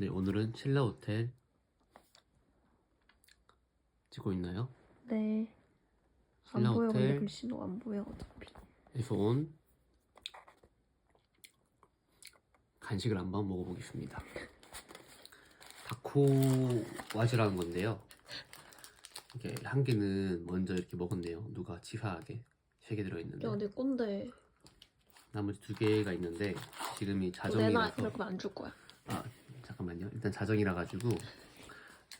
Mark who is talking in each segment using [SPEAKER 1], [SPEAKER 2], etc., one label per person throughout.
[SPEAKER 1] 네, 오늘은 신라 호텔 찍고 있나요?
[SPEAKER 2] 네. 안
[SPEAKER 1] 신라
[SPEAKER 2] 보여 근데
[SPEAKER 1] 호텔.
[SPEAKER 2] 글씨도 안 보여 어차피.
[SPEAKER 1] 에서 온 간식을 한번 먹어보겠습니다. 다코 와즈라는 건데요. 이게 한 개는 먼저 이렇게 먹었네요. 누가 치사하게 세 개 들어있는데
[SPEAKER 2] 야, 내 건데.
[SPEAKER 1] 나머지 두 개가 있는데 지금이
[SPEAKER 2] 내놔
[SPEAKER 1] 자정이라서
[SPEAKER 2] 이럴 거면 안 줄 거야.
[SPEAKER 1] 아 잠깐만요. 일단 자정이라 가지고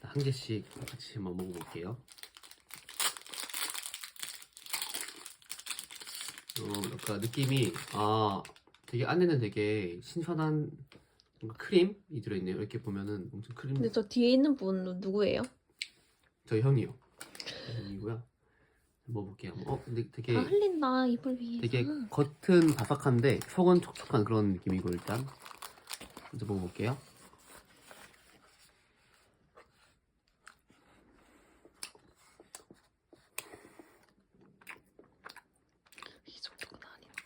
[SPEAKER 1] 한 개씩 같이 한번 먹어볼게요. 어, 약간 느낌이 아 되게 안에는 되게 신선한 뭔가 크림이 들어있네요. 이렇게 보면은 엄청 크림.
[SPEAKER 2] 근데 저 뒤에 있는 분 누구예요?
[SPEAKER 1] 저희 형이요. 형이고요. 먹어볼게요. 어 근데 되게
[SPEAKER 2] 다 흘린다 이불 위에.
[SPEAKER 1] 되게 겉은 바삭한데 속은 촉촉한 그런 느낌이고 일단 먼저 먹어볼게요.
[SPEAKER 2] 이 정도는 아닌데.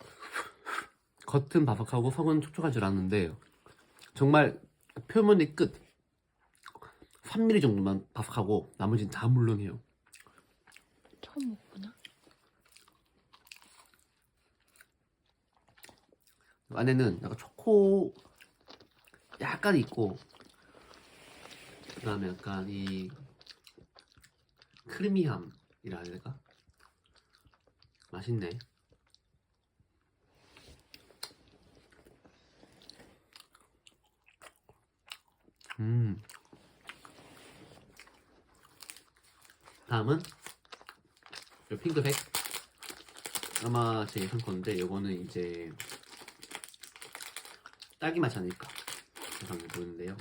[SPEAKER 1] 겉은 바삭하고 속은 촉촉한 줄 알았는데 정말 표면의 끝 3mm 정도만 바삭하고 나머지는 다 물렁해요.
[SPEAKER 2] 처음 먹구나.
[SPEAKER 1] 안에는 약간 초코 약간 있고 그 다음에 약간 이 크리미함이라 해야 될까? 맛있네. 음. 다음은 이 핑크색 아마 제 예상 건데 요거는 이제 딸기 맛이 아닐까 예상이 보이는데요.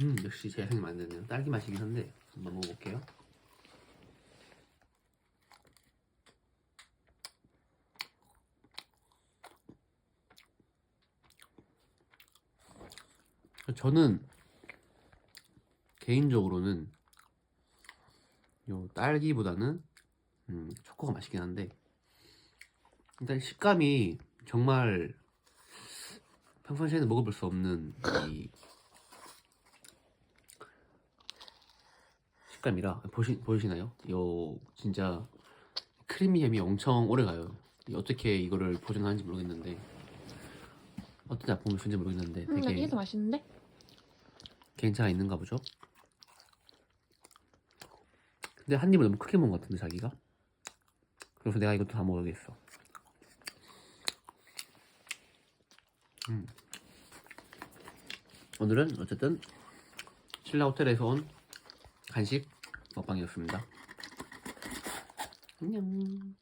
[SPEAKER 1] 음 역시 제 예상이 맞네요. 딸기 맛이긴 한데 한번 먹어볼게요. 저는 개인적으로는 요 딸기보다는 음, 초코가 맛있긴 한데 일단 식감이 정말 평상시에는 먹어볼 수 없는 이 식감이라 보시, 보이시나요? 요 진짜 크리미함이 엄청 오래 가요. 이 어떻게 이거를 보존하는지 모르겠는데 어떤 작품을 쓰는지 모르겠는데
[SPEAKER 2] 음,
[SPEAKER 1] 되게
[SPEAKER 2] 이게 더 맛있는데?
[SPEAKER 1] 괜찮아 있는가 보죠? 근데 한 입을 너무 크게 먹은 것 같은데 자기가? 그래서 내가 이것도 다 먹어야겠어. 음. 오늘은 어쨌든 신라 호텔에서 온 간식 먹방이었습니다. 안녕